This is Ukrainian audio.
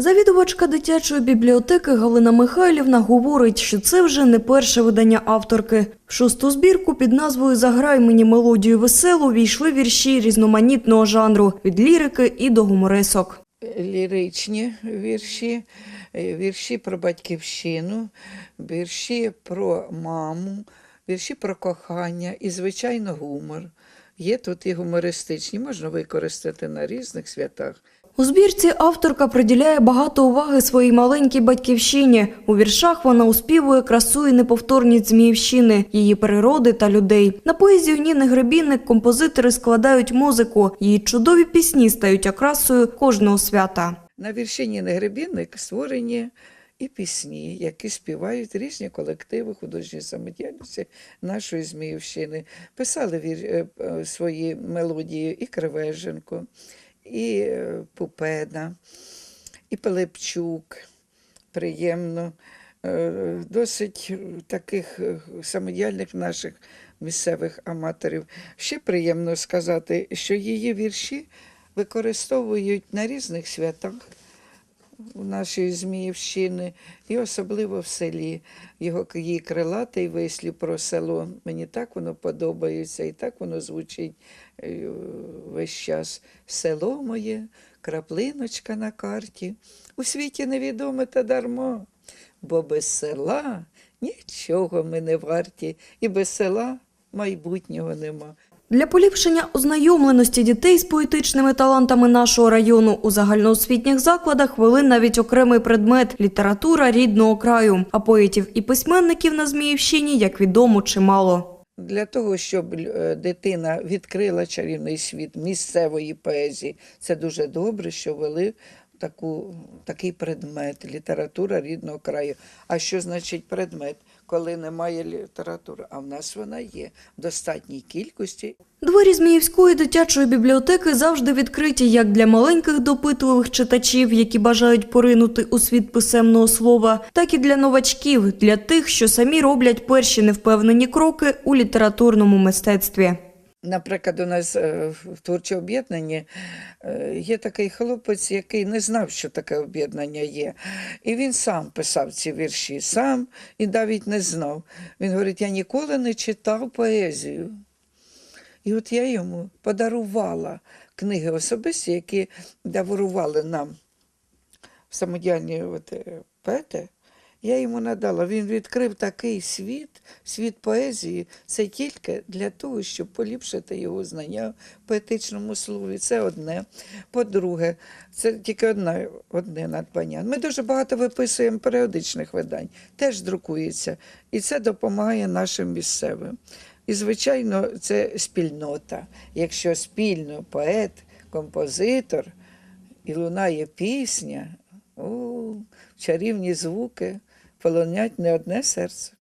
Завідувачка дитячої бібліотеки Галина Михайлівна говорить, що це вже не перше видання авторки. В шосту збірку під назвою Заграй мені мелодію веселу війшли вірші різноманітного жанру від лірики і до гуморесок. ліричні вірші, е, вірші про батьківщину, вірші про маму, вірші про кохання і, звичайно, гумор. Є тут і гумористичні, можна використати на різних святах. У збірці авторка приділяє багато уваги своїй маленькій батьківщині. У віршах вона успівує красу і неповторність Зміївщини, її природи та людей. На поезію Ніни Гребінник композитори складають музику. Її чудові пісні стають окрасою кожного свята. На вірші Ніни Гребінник створені і пісні, які співають різні колективи художньої самодіяльності нашої Зміївщини. Писали е, е, свої мелодії і Кривеженко, і Пупеда, Пупена, і Пилипчук. Приємно. Е, Досить е, таких е, самодіяльних наших місцевих аматорів. Ще приємно сказати, що її вірші використовують на різних святах у нашої Зміївщини, і особливо в селі. Його її крилатий вислів про село. Мені так воно подобається, і так воно звучить е, весь час. Село моє, краплиночка на карті, у світі невідоме та дармо, бо без села нічого ми не варті, і без села майбутнього нема. Для поліпшення ознайомленості дітей з поетичними талантами нашого району у загальноосвітніх закладах вели навіть окремий предмет література рідного краю. А поетів і письменників на Зміївщині, як відомо, чимало. Для того, щоб е, дитина відкрила чарівний світ місцевої поезії, це дуже добре, що ввели таку, такий предмет література рідного краю. А що значить предмет, коли немає літератури? А в нас вона є в достатній кількості. Двері Зміївської дитячої бібліотеки завжди відкриті як для маленьких допитливих читачів, які бажають поринути у світ писемного слова, так і для новачків, для тих, що самі роблять перші невпевнені кроки у літературному мистецтві. Наприклад, у нас е, в творчому об'єднанні е, є такий хлопець, який не знав, що таке об'єднання є. І він сам писав ці вірші, сам і навіть не знав. Він говорить: я ніколи не читав поезію. І от я йому подарувала книги особисті, які дарували нам самодіяльні от, е, поети. Я йому надала. Він відкрив такий світ, світ поезії. Це тільки для того, щоб поліпшити його знання в поетичному слові. Це одне. По-друге, це тільки одне, одне надбання. Ми дуже багато виписуємо періодичних видань, теж друкується. І це допомагає нашим місцевим. І, звичайно, це спільнота. Якщо спільно поет, композитор і лунає пісня, о, чарівні звуки полонять не одне серце.